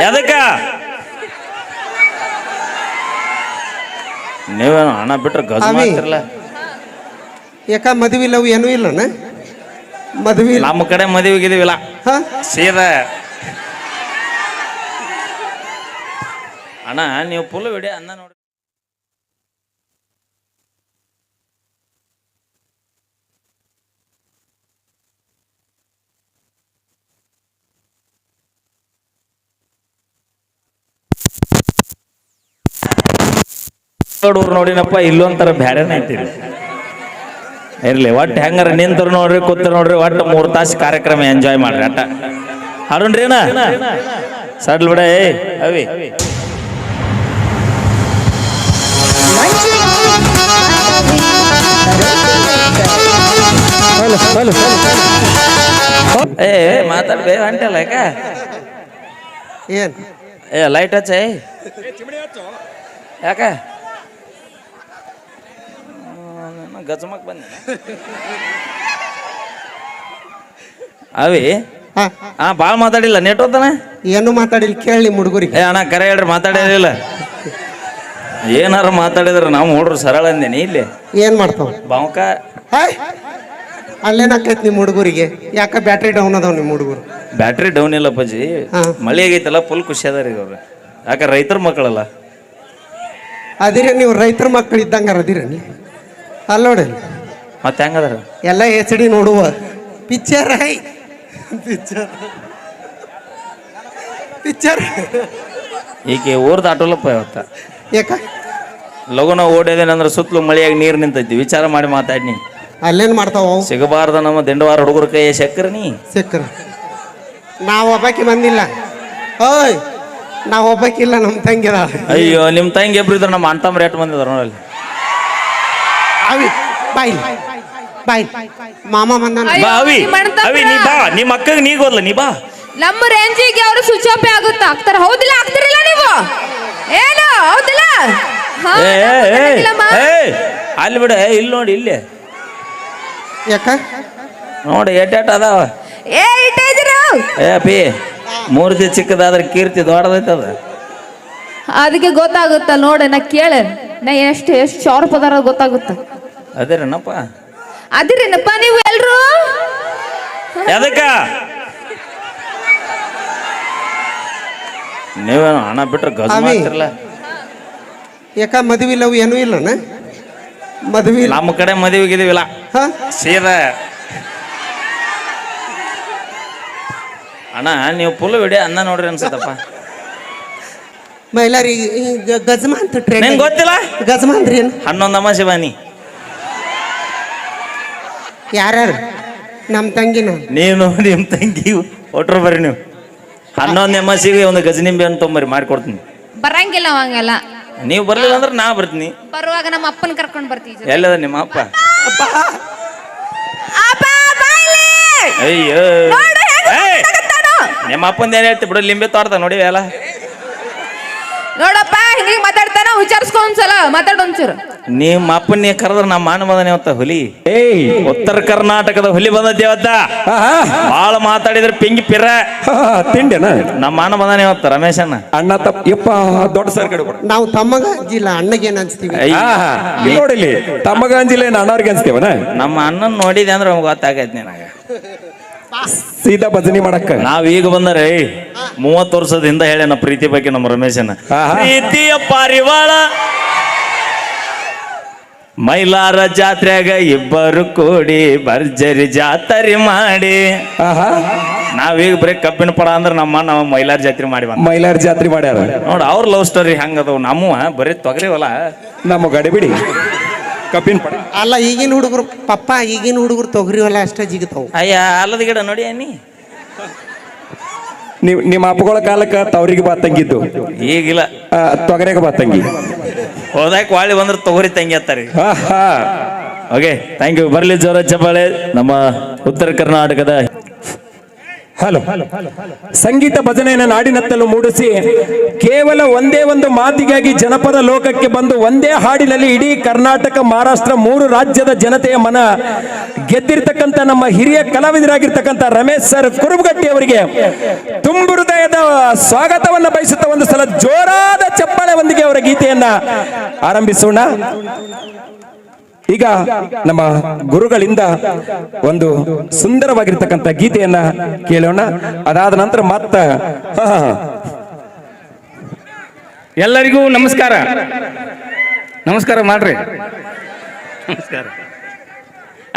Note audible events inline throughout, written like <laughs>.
ಎದಕ್ಕ? ನೀವೇನು ಹಣ ಬಿಟ್ರೆ ಗಜ ಅವಿ. ಮಾಡ್ತಿರಲ್ಲ ಯಾಕ ಮದುವೆ ಇಲ್ಲವು ಏನೂ ಇಲ್ಲನ? ಮದುವೆ ನಮ್ಮ ಕಡೆ ಮದುವೆ ಗಿದಿವಿಲ್ಲ ಹಾ? ಸೀದಾ. ಅಣ್ಣ ನೀವು ಫುಲ್ ವಿಡಿಯೋ ಅನ್ನ ನೋಡಿ. ನೋಡೂರು ನೋಡಿನಪ್ಪ ಇಲ್ಲೊಂಥರ ಬ್ಯಾರೆನೇ ಐತಿರಿ. ಇರ್ಲಿ ಒಟ್ಟು ಹೆಂಗಾರ ನಿಂತರು ನೋಡ್ರಿ ಕೂತರು ನೋಡ್ರಿ ಒಟ್ಟು ಮೂರು ತಾಸು ಕಾರ್ಯಕ್ರಮ ಎಂಜಾಯ್ ಮಾಡ್ರಿ ಅಟ್ಟ. ಏನ ಸಡ್ಲ್ ಬಿಡ ಏ ಅವಿ. ಏ ಮಾತಾಡ್ಬೇ ಅಂಟಲ್ಲ ಯಾಕ? ಏನ್? ಏ ಲೈಟ್ ಹಚ್ಚ ಯಾಕ? ಗಜಮಕ್ ಬಂದ ಅವಿ? ಹಾ. ಭಾಳ ಮಾತಾಡಿಲ್ಲ ನೆಟ್ ಹೋತಾನ ಏನು ಮಾತಾಡಿಲ್ಲ ಕೇಳಿ ಹುಡುಗರಿಗೆ. ಏ ಅಣ್ಣ ಕರೆ ಹೇಳ್ರಿ ಮಾತಾಡಿರಲಿಲ್ಲ ಏನಾರ ಮಾತಾಡಿದ್ರೆ ನಾವು ಹುಡ್ರು ಸರಳ ಅಂದೇನಿ ಇಲ್ಲಿ. ಏನ್ ಮಾಡ್ತಾವ? ಬಾವುಕ? ಅಲ್ಲೇನ ಅಲ್ಲೇನಾಕೈತಿ ನಿಮ್ಮ ಹುಡುಗರಿಗೆ? ಯಾಕ ಬ್ಯಾಟ್ರಿ ಡೌನ್ ಅದಾವ ನಿಮ್ಮ ಹುಡುಗರು? ಬ್ಯಾಟ್ರಿ ಡೌನ್ ಇಲ್ಲ ಹಾ. ಮಳೆ ಆಗೈತಲ್ಲ ಫುಲ್ ಖುಷಿ ಅದಾರ ಈಗ ಅವ್ರು. ಯಾಕ ರೈತರ ಮಕ್ಕಳಲ್ಲ? ಅದಿರ ನೀವು ರೈತರ ಮಕ್ಕಳು ಇದ್ದಂಗಾರ ಅದಿರ ನೀವು ಅಲ್ಲಿ ನೋಡಿ ಮತ್ತೆ ಹೆಂಗದ್ರ? ಎಲ್ಲ ಎಚ್ ಡಿ ನೋಡುವ. Picture high. ಪಿಕ್ಚರ್ ಪಿಕ್ಚರ್ ಈಕೆ ಊರ್ ಆಟೋಲಪ್ಪ ಇವತ್ತ. ಯಾಕ? ಲಗುನ ಓಡೇದೇನಂದ್ರೆ ಸುತ್ತಲೂ ಮಳೆಯಾಗಿ ನೀರು ನಿಂತೈತಿ. ವಿಚಾರ ಮಾಡಿ ಮಾತಾಡ್ನಿ. ಅಲ್ಲೇನ್ ಮಾಡ್ತಾವ ಅವು? ಸಿಗಬಾರ್ದ ನಮ್ಮ ದಿಂಡವಾರ ಹುಡುಗರ ಕೈ ಶಕ್ಕರ್ ನೀ? ಸಿಕ್ಕರ ನಾವು ಒಬ್ಬಾಕಿ ಬಂದಿಲ್ಲ ಓಯ್ ನಾವು ಒಬ್ಬಾಕಿಲ್ಲ ನಮ್ಮ ತಂಗಿದ ಅಯ್ಯೋ ನಿಮ್ಮ ತಂಗಿ ಇಬ್ರು ಇದ್ರೆ ನಮ್ಮ ಅಂತಮ್ ರೇಟ್ ಬಂದಿದ್ರು ನೋಡಲ್ಲಿ. ಅವಿ ಬಾಯ್ ಬಾಯ್. ಮಾಮ ಬಂದಾನ. ಬಾ ಅವಿ ನೀ ಬಾ ನಿಮ್ಮ ಅಕ್ಕಗೆ ನೀ ಗೊಲ್ಲ ನೀ ಬಾ. ನಮ್ಮ ರೇಂಜಿಗೆ ಅವರು ಸ್ವಿಚ್ ಆಫ್ ಆಗುತ್ತಾ? ಆಗ್ತಾರ. ಹೌದಿಲ್ಲ ಆಗ್ತಿರಲ್ಲ ನೀವು? ಏನು ಹೌದಿಲ್ಲ? ಅಲ್ಲಿ ಬಿಡ ಇಲ್ಲಿ ನೋಡಿ ಇಲ್ಲಿ. ಯಾಕ? ನೋಡಿ ಎಟ್ಟೆಟ್ ಅದಾವ. ಏ ಇಟ್ಟಿದ್ರು ಏ ಪಿ ಮೂರ್ತಿ ಚಿಕ್ಕದಾದ್ರೆ ಕೀರ್ತಿ ದೊಡ್ಡದೈತದ ಅದಕ್ಕೆ ಗೊತ್ತಾಗುತ್ತ? ನೋಡ ನಾ ಕೇಳ ನಾ ಎಷ್ಟು ಎಷ್ಟು ಶಾರ್ಪ್ ಅದಾರ ಗೊತ್ತಾಗುತ್ತ? ಅದೇನಪ್ಪ ಅದಿರೇನಪ್ಪ ನೀವು ಎಲ್ರು? ಎದಕ್ಕ? ನೀವೇನು ಹಣ ಬಿಟ್ರೆ ಗಜ ಅವಿ. ಮಾಡ್ತಿರಲ್ಲ ಯಾಕ ಮದುವೆ ಇಲ್ಲವು ಏನೂ ಇಲ್ಲನ? ಮದುವೆ ಇಲ್ಲ. ನಮ್ಮ ಕಡೆ ಮದುವೆ ಗಿದಿವಿಲ್ಲ ಹಾ? ಸೀದಾ. ಅಣ್ಣ ನೀವು ಫುಲ್ ವಿಡಿಯೋ ಅನ್ನ ನೋಡ್ರಿ ಅನ್ಸತ್ತಪ್ಪ. ಮೈಲಾರಿ ಗಜಮಾ ಅಂತ ಟ್ರೇನ್ ನಿಂಗೆ ಗೊತ್ತಿಲ್ಲ? ಗಜಮಾ ಅಂದ್ರಿ ಏನು? ಹನ್ನೊಂದು ಅಮಾಸೆ ಬಾನಿ ಯಾರ್ಯಾರು? ನಮ್ಮ ತಂಗಿನ. ನೀನು ನಿಮ್ಮ ತಂಗಿ ಒಟ್ರು ಬರ್ರಿ ನೀವು. ಹನ್ನೊಂದು ಸಿಗಿ ಒಂದು ಗಜನಿಂಬೆ ಅಂತ ತೊಂಬರಿ ಮಾಡ್ಕೊಡ್ತೀನಿ. ಬರಂಗಿಲ್ಲ ಅವಂಗೆಲ್ಲ ನೀವು ಬರ್ಲಿಲ್ಲ ಅಂದ್ರೆ ನಾ ಬರ್ತೀನಿ. ಬರುವಾಗ ನಮ್ಮ ಅಪ್ಪನ ಕರ್ಕೊಂಡು ಬರ್ತೀವಿ ಎಲ್ಲದ ನಿಮ್ಮ ಅಪ್ಪ? ಅಪ್ಪ! ಬಾಯ್ಲಿ! ಅಯ್ಯೋ! ಏಯ್! ನಿಮ್ಮ ಅಪ್ಪಂದ ಏನ್ ಹೇಳ್ತಿ? ಬಿಡು ಲಿಂಬೆ ತೋರ್ದ ನೋಡಿ ಎಲ್ಲ. ನೋಡಪ್ಪ ಹಿಂಗೆ ಮಾತಾಡ್ತಾನ ವಿಚಾರಿಸ್ಕೊ ಒಂದ್ಸಲ ಮಾತಾಡ ಒಂಚೂರು ನಿಮ್ಮ ಅಪ್ಪನೇ ನೀ ಕರೆದ್ರ ನಮ್ಮ ಮಾನ ಬಂದನೆ ಅವತ್ತ ಹುಲಿ. ಏಯ್. ಉತ್ತರ ಕರ್ನಾಟಕದ ಹುಲಿ ಬಂದ ಅವತ್ತ. ಆಹಾ, ಬಾಳ ಮಾತಾಡಿದ್ರೆ ಪಿಂಗಿ ಪಿರ. ತಿಂಡಿನ? ನಮ್ಮ ಮಾನ ಬಂದನೆ ಅವತ್ತ ರಮೇಶ್ ಅಣ್ಣ. ತಪ್ಪ ಯಪ್ಪ ದೊಡ್ಡ ಸರ್ ಕಡೆ ನಾವು ತಮ್ಮಗ ಜಿಲ್ಲಾ ಅಣ್ಣಗೆ ಅನ್ಸ್ತೀವಿ. ನೋಡಿಲಿ ತಮ್ಮಗ ಅಂಜಿಲ್ಲ ಏನು ಅಣ್ಣವ್ರಿಗೆ ಅನ್ಸ್ತೇವನ? ನಮ್ಮ ಅಣ್ಣನ ನೋಡಿದೆ ಅಂದ್ರೆ ನಮ್ಗೆ ಗೊತ್ತಾಗೈತೆ ನಿನಗ. ಸೀದಾ ಭಜನಿ ಮಾಡಕ್ಕ. ನಾವ್ ಈಗ ಬಂದರೆ ಮೂವತ್ತು ವರ್ಷದಿಂದ ಹೇಳ ಹೇಳ್ಯಾನ ಪ್ರೀತಿ ಬಗ್ಗೆ ನಮ್ಮ ರಮೇಶನ. ಪ್ರೀತಿಯ ಪಾರಿವಾಳ ಮೈಲಾರ ಜಾತ್ರೆಗ ಇಬ್ಬರು ಕೂಡಿ ಭರ್ಜರಿ ಜಾತ್ರೆ ಮಾಡಿ. ಆಹಾ. ನಾವೀಗ ಬರೀ ಕಬ್ಬಿನ ಪಡ ಅಂದ್ರೆ ನಮ್ಮ ನಾವು ಮೈಲಾರ ಜಾತ್ರೆ ಮಾಡಿ ಬಂದ. ಮೈಲಾರ ಜಾತ್ರೆ ಮಾಡ್ಯಾರ. ನೋಡ್ ಅವ್ರ ಲವ್ ಸ್ಟೋರಿ ಹೆಂಗದವು ನಮ್ಮ ಬರೀ ತೊಗರಿ ಹೊಲ ನಮ್ಮ ಗಡಿಬಿಡಿ ಕಬ್ಬಿನ ಪಡ. ಅಲ್ಲ ಈಗಿನ ಹುಡುಗರು ಪಪ್ಪ ಈಗಿನ ಹುಡುಗರು ತೊಗರಿ ಹೊಲ ಅಷ್ಟೇ ಜಿಗ್ತಾವು. ಅಯ್ಯ ಅಲ್ಲದ ಗಿಡ ನೋಡಿ ಅನ್ನಿ ನೀವು ನಿಮ್ಮ ಅಪ್ಪಗಳ ಕಾಲಕ್ಕ ತವರಿಗೆ ಬಾ ತಂಗಿದ್ದು. ಈಗಿಲ್ಲ. ಆ, ತೊಗರೆಗೆ ಬಾ ತಂಗಿ. ಹೋದಾಕ ವಾಳಿ ಬಂದ್ರೆ ತೊಗರಿ ತಂಗಿ ಅತ್ತಾರಿ ಹಾ ಓಕೆ ಥ್ಯಾಂಕ್ ಯು ಬರ್ಲಿ ಜೋರ ಚಪ್ಪಾಳೆ. ನಮ್ಮ ಉತ್ತರ ಕರ್ನಾಟಕದ ಹಲೋ. ಸಂಗೀತ ಭಜನೆಯನ್ನು ನಾಡಿನತ್ತಲು ಮೂಡಿಸಿ ಕೇವಲ ಒಂದೇ ಒಂದು ಮಾತಿಗಾಗಿ ಜನಪದ ಲೋಕಕ್ಕೆ ಬಂದು ಒಂದೇ ಹಾಡಿನಲ್ಲಿ ಇಡೀ ಕರ್ನಾಟಕ, ಮಹಾರಾಷ್ಟ್ರ ಮೂರು ರಾಜ್ಯದ ಜನತೆಯ ಮನ ಗೆದ್ದಿರ್ತಕ್ಕಂಥ ನಮ್ಮ ಹಿರಿಯ ಕಲಾವಿದರಾಗಿರ್ತಕ್ಕಂಥ ರಮೇಶ್ ಸರ್ ಕುರುಬಗಟ್ಟಿ ಅವರಿಗೆ ತುಂಬು ಹೃದಯದ ಸ್ವಾಗತವನ್ನು ಬಯಸುತ್ತಾ ಒಂದು ಸಲ ಜೋರಾದ ಚಪ್ಪಾಳೆ ಅವರ ಗೀತೆಯನ್ನ ಆರಂಭಿಸೋಣ. ಈಗ ನಮ್ಮ ಗುರುಗಳಿಂದ ಒಂದು ಸುಂದರವಾಗಿರ್ತಕ್ಕಂಥ ಗೀತೆಯನ್ನ ಕೇಳೋಣ. ಅದಾದ ನಂತರ ಮತ್ತ ಎಲ್ಲರಿಗೂ ನಮಸ್ಕಾರ. ನಮಸ್ಕಾರ ಮಾಡ್ರಿ. ನಮಸ್ಕಾರ.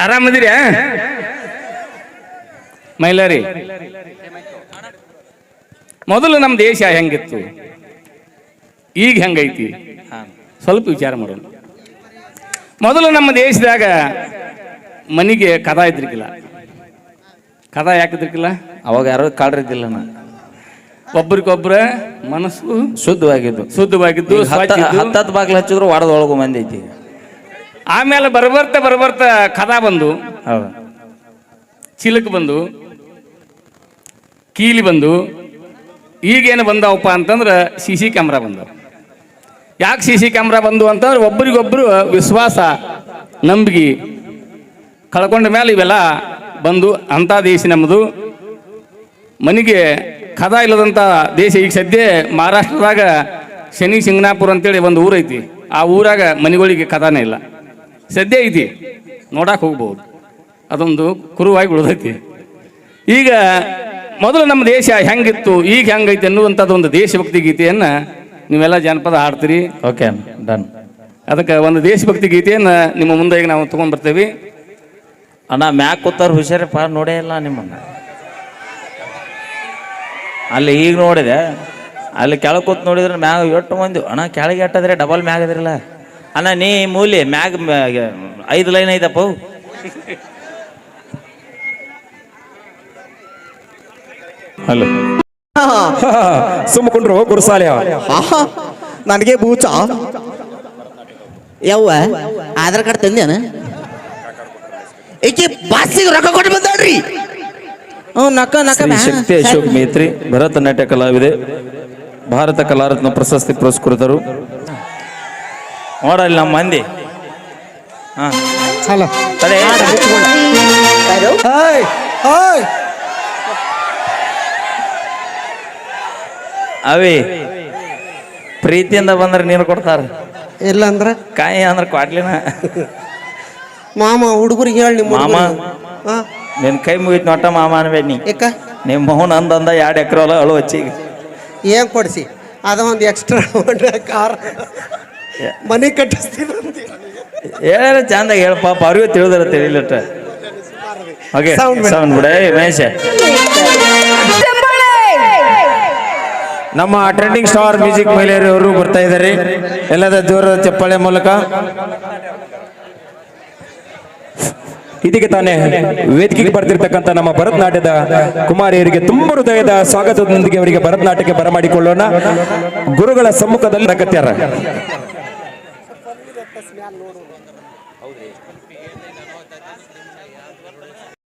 ಆರಾಮದಿರ್ಯಾ ಮೈಲಾರಿ. ಮೊದಲು ನಮ್ಮ ದೇಶ ಹೆಂಗಿತ್ತು? ಈಗ ಹೆಂಗೈತಿ? ಸ್ವಲ್ಪ ವಿಚಾರ ಮಾಡೋಣ. ಮೊದಲು ನಮ್ಮ ದೇಶದಾಗ ಮನೆಗೆ ಕದ ಇದ್ರಿಕಿಲ್ಲ ಕದ ಯಾಕಿದ್ರಿಕಿಲ್ಲ ಅವಾಗ ಯಾರೋ ಕಾಡ್ರಿದ್ದಿಲ್ಲ ನಾ. ಒಬ್ರಿಗೊಬ್ರ ಮನಸ್ಸು ಶುದ್ಧವಾಗಿದ್ದು. ಶುದ್ಧವಾಗಿದ್ದು. ಹತ್ತತ್ತು ಬಾಗ್ಲು ಹಚ್ಚಿದ್ರು ಒಡದ ಒಳಗು ಮಂದಿ ಐತಿ ಆಮೇಲೆ ಬರಬರ್ತ ಬರಬರ್ತ ಕದ ಬಂದು ಹೌದು. ಚಿಲಕ್ ಬಂದು ಕೀಲಿ ಬಂದು ಈಗೇನು ಬಂದವಪ್ಪ ಅಂತಂದ್ರೆ ಸಿ ಸಿ ಕ್ಯಾಮ್ರಾ ಬಂದವು. ಯಾಕೆ ಸಿ ಸಿ ಕ್ಯಾಮ್ರಾ ಬಂದು ಅಂತಂದ್ರೆ ಒಬ್ರಿಗೊಬ್ರು ವಿಶ್ವಾಸ, ನಂಬಿಕೆ ಕಳ್ಕೊಂಡ ಮೇಲೆ ಇವೆಲ್ಲ ಬಂದು ಅಂಥ ದೇಶ ನಮ್ಮದು ಮನೆಗೆ ಕದ ಇಲ್ಲದಂಥ ದೇಶ ಈಗ ಸದ್ಯ ಮಹಾರಾಷ್ಟ್ರದಾಗ ಶನಿ ಸಿಂಗನಾಪುರ ಅಂತೇಳಿ ಒಂದು ಊರೈತಿ ಆ ಊರಾಗ ಮನೆಗಳಿಗೆ ಕದಾನೇ ಇಲ್ಲ. ಸದ್ಯ ಐತಿ. ನೋಡಕ್ಕೆ ಹೋಗ್ಬೋದು. ಅದೊಂದು ಕುರುವಾಗಿ ಉಳಿದೈತಿ. ಈಗ ಮೊದಲು ನಮ್ಮ ದೇಶ ಹೆಂಗಿತ್ತು, ಈಗ ಹೆಂಗೈತಿ ಅನ್ನುವಂಥದ್ದು ಒಂದು ದೇಶಭಕ್ತಿ ಗೀತೆಯನ್ನು ನೀವೆಲ್ಲ ಜಾನಪದ ಹಾಡ್ತೀರಿ. ಓಕೆ ಡನ್ ಅದಕ್ಕೆ ಒಂದು ದೇಶಭಕ್ತಿ ಗೀತೆಯನ್ನು ನಿಮ್ಮ ಮುಂದೆ ಈಗ ನಾವು ತೊಗೊಂಡು ಬರ್ತೇವೆ. ಅಣ್ಣ ಮ್ಯಾಕ್ ಕೂತಾರ ಹುಷಾರಪ್ಪ ನೋಡೇ ಇಲ್ಲ ನಿಮ್ಮನ್ನ. ಅಲ್ಲಿ ಈಗ ನೋಡಿದೆ ಅಲ್ಲಿ ಕೆಳಗೆ ಕೂತ್ ನೋಡಿದ್ರೆ ಮ್ಯಾಗ ಎಟ್ಟು ಮಂದಿ ಅಣ್ಣ ಕೆಳಗೆ ಎಟ್ಟದ್ರೆ ಡಬಲ್ ಮ್ಯಾಗ ಅದ್ರಲ್ಲ. ಅಣ್ಣ ನೀ ಮೂಲಿ ಮ್ಯಾಗ ಮ್ಯಾಗ ಐದು ಲೈನ್ ಐತಪ್ಪ ಹಲೋ <laughs> ಸುಮ್ಮಕೊಂಡ್ರು ಗುರುಸಾಲೆ <laughs> ನನಗೆ ಬೂಚ. ಯವ್ವ ಆಧಾರ್ ಕಾರ್ಡ್ ತಂದೇನ ಈಕೆ ಬಾಸಿಗೆ ರೊಕ್ಕ ಕೊಟ್ಟು ಬಂದಾಡ್ರಿ ಹ್ಞೂ ನಕ್ಕ ನಕ್ಕ ಶಕ್ತಿ ಅಶೋಕ್ ಮೇತ್ರಿ ಭರತನಾಟ್ಯ ಕಲಾವಿದೆ ಭಾರತ ಕಲಾರತ್ನ ಪ್ರಶಸ್ತಿ ಪುರಸ್ಕೃತರು. ನೋಡಲ್ಲಿ ನಮ್ಮ ಮಂದಿ. ಹಾ. ಹಾಯ್ ತಡೆ ಅವಿ ಪ್ರೀತಿಯಿಂದ ಬಂದ್ರೆ ನೀನು ಕೊಡ್ತಾರ. ಇಲ್ಲ ಅಂದ್ರ ಕಾಯಿ ಅಂದ್ರೆ ಕೊಡ್ಲಿನ ಮಾಮ ಹುಡುಗರಿಗೆ ಹೇಳಿ ನಿಮ್ಮ ಮಾಮ. ಹಾ ನಿನ್ ಕೈ ಮುಗಿತ್ ನೋಟ ಮಾಮ ಅನ್ಬೇಡಿ ನೀ. ಏಕ? ನಿಮ್ಮ ಮೌನ ಅಂದಂದ ಎರಡು ಎಕರೆ ಹೊಲ ಅಳು ಹಚ್ಚಿ ಏನ್ ಕೊಡಿಸಿ? ಅದ ಒಂದು ಎಕ್ಸ್ಟ್ರಾ ಕಾರ್. ಮನೆ ಕಟ್ಟಿಸ್ತೀನಿ. ಹೇಳ. ಚಂದಾಗ ಹೇಳ ಪಾಪ ಅವ್ರಿಗೂ ತಿಳಿದ್ರ ತಿಳಿಲಿಟ್ಟ ಓಕೆ. ಸೌಂಡ್ ಬಿಡ. ಮಹೇಶ ನಮ್ಮ ಟ್ರೆಂಡಿಂಗ್ ಸ್ಟಾರ್ ಮ್ಯೂಸಿಕ್ ಮಹಿಳೆಯರು ಬರ್ತಾ ಇದ್ದಾರೆ? ಎಲ್ಲದ ದೂರ ಚಪ್ಪಾಳೆ ಮೂಲಕ? ಇದಕ್ಕೆ ತಾನೇ ವೇದಿಕೆಗೆ ಬರ್ತಿರ್ತಕ್ಕಂಥ ನಮ್ಮ ಭರತನಾಟ್ಯದ ಕುಮಾರಿಯರಿಗೆ ತುಂಬ ಹೃದಯದ ಸ್ವಾಗತದೊಂದಿಗೆ ಅವರಿಗೆ ಭರತನಾಟ್ಯಕ್ಕೆ ಬರಮಾಡಿಕೊಳ್ಳೋಣ. ಗುರುಗಳ ಸಮ್ಮುಖದಲ್ಲಿ ನಗತ್ಯಾರ